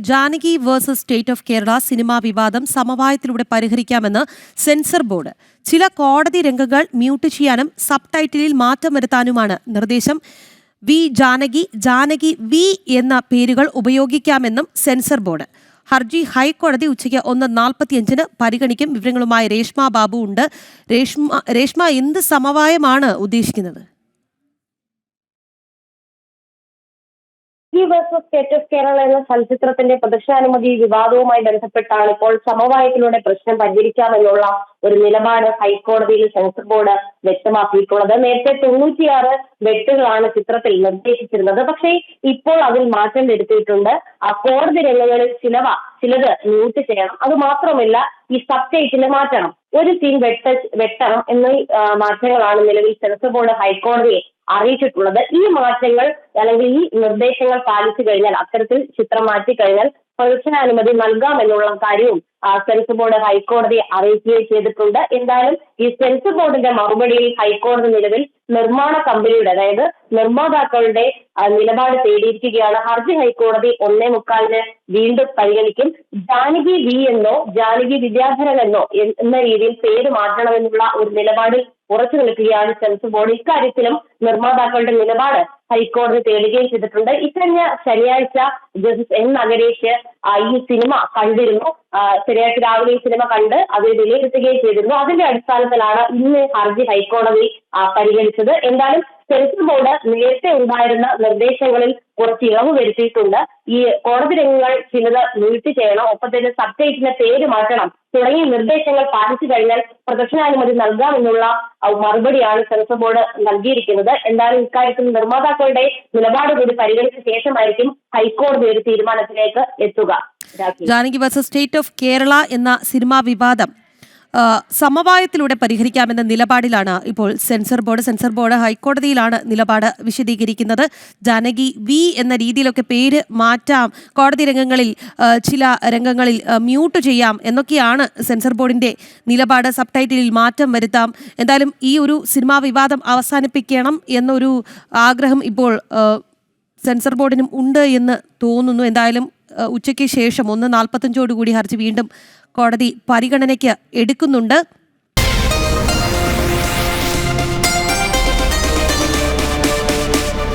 Janaki versus state of Kerala cinema വിവാദം സമവായത്തിലൂടെ പരിഹരിക്കാമെന്ന് സെൻസർ ബോർഡ്. ചില കോടതി രംഗങ്ങൾ മ്യൂട്ട് ചെയ്യാനും സബ് ടൈറ്റിലിൽ മാറ്റം വരുത്താനുമാണ് നിർദ്ദേശം. വി ജാനകി ജാനകി വി എന്ന പേരുകൾ ഉപയോഗിക്കാമെന്നും സെൻസർ ബോർഡ്. ഹർജി ഹൈക്കോടതി ഉച്ചയ്ക്ക് ഒന്ന് നാൽപ്പത്തിയഞ്ചിന് പരിഗണിക്കും. വിവരങ്ങളുമായി രേഷ്മ ബാബു ഉണ്ട്. രേഷ്മ രേഷ്മ എന്ത് സമവായമാണ് ഉദ്ദേശിക്കുന്നത്? ഈ വേഴ്സസ് സ്റ്റേറ്റ് ഓഫ് കേരള എന്ന ചലച്ചിത്രത്തിന്റെ പ്രദർശനാനുമതി വിവാദവുമായി ബന്ധപ്പെട്ടാണ് ഇപ്പോൾ സമവായത്തിലൂടെ പ്രശ്നം പരിഹരിക്കാമെന്നുള്ള ഒരു നിലപാട് ഹൈക്കോടതിയിൽ സെൻസർ ബോർഡ് വ്യക്തമാക്കിയിട്ടുള്ളത്. നേരത്തെ തൊണ്ണൂറ്റിയാറ് വെട്ടുകളാണ് ചിത്രത്തിൽ നിർദ്ദേശിച്ചിരുന്നത്. പക്ഷേ ഇപ്പോൾ അതിൽ മാറ്റം വരുത്തിയിട്ടുണ്ട്. ആ കോടതി രംഗങ്ങളിൽ ചിലവ ചിലത് മ്യൂട്ട് ചെയ്യണം. അത് മാത്രമല്ല ഈ സബ്ജക്റ്റിനെ മാറ്റണം. ഒരു സീൻ വെട്ട വെട്ടണം എന്നീ മാറ്റങ്ങളാണ് നിലവിൽ സെൻസർ ബോർഡ് ഹൈക്കോടതിയെ അറിയിച്ചിട്ടുള്ളത്. ഈ മാറ്റങ്ങൾ അല്ലെങ്കിൽ ഈ നിർദ്ദേശങ്ങൾ പാലിച്ചു കഴിഞ്ഞാൽ അത്തരത്തിൽ ചിത്രം മാറ്റി കഴിഞ്ഞാൽ പ്രദർശനാനുമതി നൽകാമെന്നുള്ള കാര്യവും സെൻസ് ബോർഡ് ഹൈക്കോടതിയെ അറിയിക്കുകയും ചെയ്തിട്ടുണ്ട്. എന്തായാലും ഈ സെൻസ് ബോർഡിന്റെ മറുപടിയിൽ ഹൈക്കോടതി നിലവിൽ നിർമ്മാണ കമ്പനിയുടെ അതായത് നിർമ്മാതാക്കളുടെ നിലപാട് തേടിയിരിക്കുകയാണ്. ഹർജി ഹൈക്കോടതി ഒന്നേ മുക്കാലിന് വീണ്ടും പരിഗണിക്കും. ജാനകി വി എന്നോ ജാനകി വിദ്യാധരൻ എന്നോ എന്ന രീതിയിൽ പേര് മാറ്റണമെന്നുള്ള ഒരു നിലപാടിൽ ഉറച്ചു നിൽക്കുകയാണ് സെൻസർ ബോർഡ്. ഇക്കാര്യത്തിലും നിർമ്മാതാക്കളുടെ നിലപാട് ഹൈക്കോടതി തേടുകയും ചെയ്തിട്ടുണ്ട്. ഇക്കഴിഞ്ഞ ശനിയാഴ്ച ജസ്റ്റിസ് എൻ നഗരേഷ് ഈ സിനിമ കണ്ടിരുന്നു. ശനിയാഴ്ച രാവിലെ ഈ സിനിമ കണ്ട് അത് വിലയിരുത്തുകയും ചെയ്തിരുന്നു. അതിന്റെ അടിസ്ഥാനത്തിലാണ് ഇന്ന് ഹർജി ഹൈക്കോടതി പരിഗണിച്ചത്. എന്തായാലും സെൻസർ ബോർഡ് നേരത്തെ ഉണ്ടായിരുന്ന നിർദ്ദേശങ്ങളിൽ കുറച്ച് ഇളവ് വരുത്തിയിട്ടുണ്ട്. ഈ കോടതി രംഗങ്ങൾ ചിലത് നീട്ടി ചെയ്യണം. ഒപ്പം തന്നെ സബ്ജക്റ്റിന്റെ പേര് മാറ്റണം. തുടങ്ങിയ നിർദ്ദേശങ്ങൾ പാലിച്ചു കഴിഞ്ഞാൽ പ്രദർശനാനുമതി നൽകാമെന്നുള്ള മറുപടിയാണ് സെൻസർ ബോർഡ് നൽകിയിരിക്കുന്നത്. എന്തായാലും ഇക്കാര്യത്തിൽ നിർമ്മാതാക്കളുടെ നിലപാട് കൂടി പരിഗണിച്ച ശേഷമായിരിക്കും ഹൈക്കോടതി ഒരു തീരുമാനത്തിലേക്ക് എത്തുക. Janaki versus state of Kerala എന്ന സിനിമാ വിവാദം സമവായത്തിലൂടെ പരിഹരിക്കാമെന്ന നിലപാടിലാണ് ഇപ്പോൾ സെൻസർ ബോർഡ്. സെൻസർ ബോർഡ് ഹൈക്കോടതിയിലാണ് നിലപാട് വിശദീകരിക്കുന്നത്. ജാനകി വി എന്ന രീതിയിലൊക്കെ പേര് മാറ്റാം. കോടതി രംഗങ്ങളിൽ ചില രംഗങ്ങളിൽ മ്യൂട്ട് ചെയ്യാം എന്നൊക്കെയാണ് സെൻസർ ബോർഡിന്റെ നിലപാട്. സബ് ടൈറ്റിലിൽ മാറ്റം വരുത്താം. എന്തായാലും ഈ ഒരു സിനിമാ വിവാദം അവസാനിപ്പിക്കണം എന്നൊരു ആഗ്രഹം ഇപ്പോൾ സെൻസർ ബോർഡിനും ഉണ്ട് എന്ന് തോന്നുന്നു. എന്തായാലും ഉച്ചയ്ക്ക് ശേഷം ഒന്ന് നാൽപ്പത്തഞ്ചോടുകൂടി ഹർജി വീണ്ടും കോടതി പരിഗണനയ്ക്ക് എടുക്കുന്നുണ്ട്.